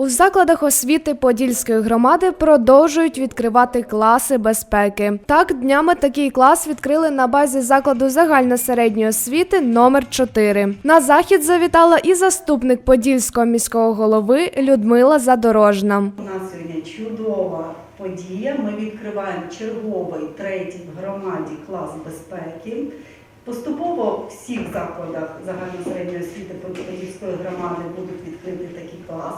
У закладах освіти Подільської громади продовжують відкривати класи безпеки. Так, днями такий клас відкрили на базі закладу загальносередньої освіти номер 4 На захід завітала і заступник Подільського міського голови Людмила Задорожна. У нас сьогодні чудова подія. Ми відкриваємо черговий третій в громаді клас безпеки. Поступово всіх закладах загальносередньої освіти Подільської громади будуть відкриті такі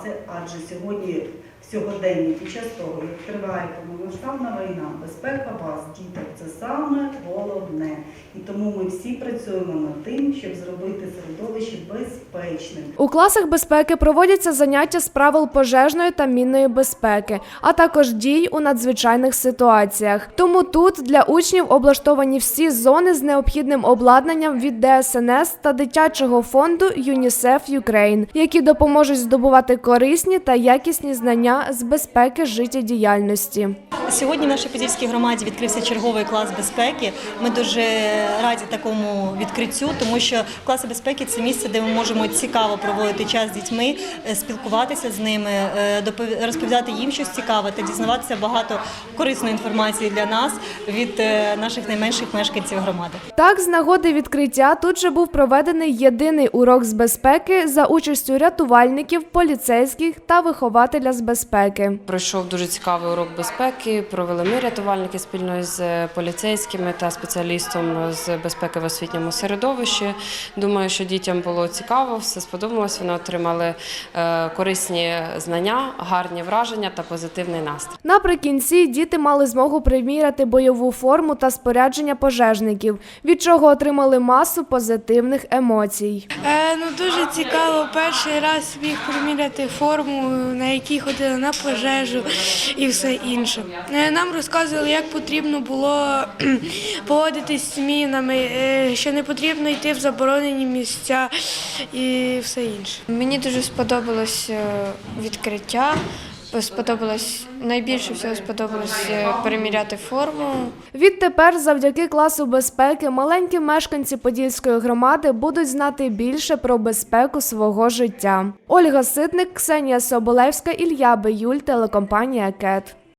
класи, адже сьогодні в сьогоденні під час того, як триває повномасштабна війна, безпека вас, діток, це саме головне. І тому ми всі працюємо над тим, щоб зробити середовище безпечним. У класах безпеки проводяться заняття з правил пожежної та мінної безпеки, а також дій у надзвичайних ситуаціях. Тому тут для учнів облаштовані всі зони з необхідним обладнанням від ДСНС та дитячого фонду ЮНІСЕФ Юкрейн, які допоможуть здобувати корисні та якісні знання з безпеки життєдіяльності. Сьогодні в нашій Подільській громаді відкрився черговий клас безпеки. Ми дуже раді такому відкриттю, тому що класи безпеки це місце, де ми можемо цікаво проводити час з дітьми, е, спілкуватися з ними, е, розповідати їм щось цікаве та дізнаватися багато корисної інформації для нас від е, наших найменших мешканців громади. Так, з нагоди відкриття тут же був проведений єдиний урок з безпеки за участю рятувальників, поліцейських та вихователя з безпеки. Пройшов дуже цікавий урок безпеки. Провели ми рятувальники спільно з поліцейськими та спеціалістом з безпеки в освітньому середовищі. Думаю, що дітям було цікаво, все сподобалось. Вони отримали е, корисні знання, гарні враження та позитивний настрій. Наприкінці діти мали змогу приміряти бойову форму та спорядження пожежників, від чого отримали масу позитивних емоцій. Е, ну дуже цікаво. Перший раз міг приміряти форму, на якій ходили на пожежу і все інше. Е, нам розказували, як потрібно було поводитись з мінами, е, що не потрібно йти в заборонені місця і все інше. Мені дуже сподобалось е, відкриття. Сподобалось найбільше всього сподобалось переміряти форму. Відтепер, завдяки класу безпеки, маленькі мешканці Подільської громади будуть знати більше про безпеку свого життя. Ольга Ситник, Ксенія Соболевська, Ілья Биюль, телекомпанія КЕТ.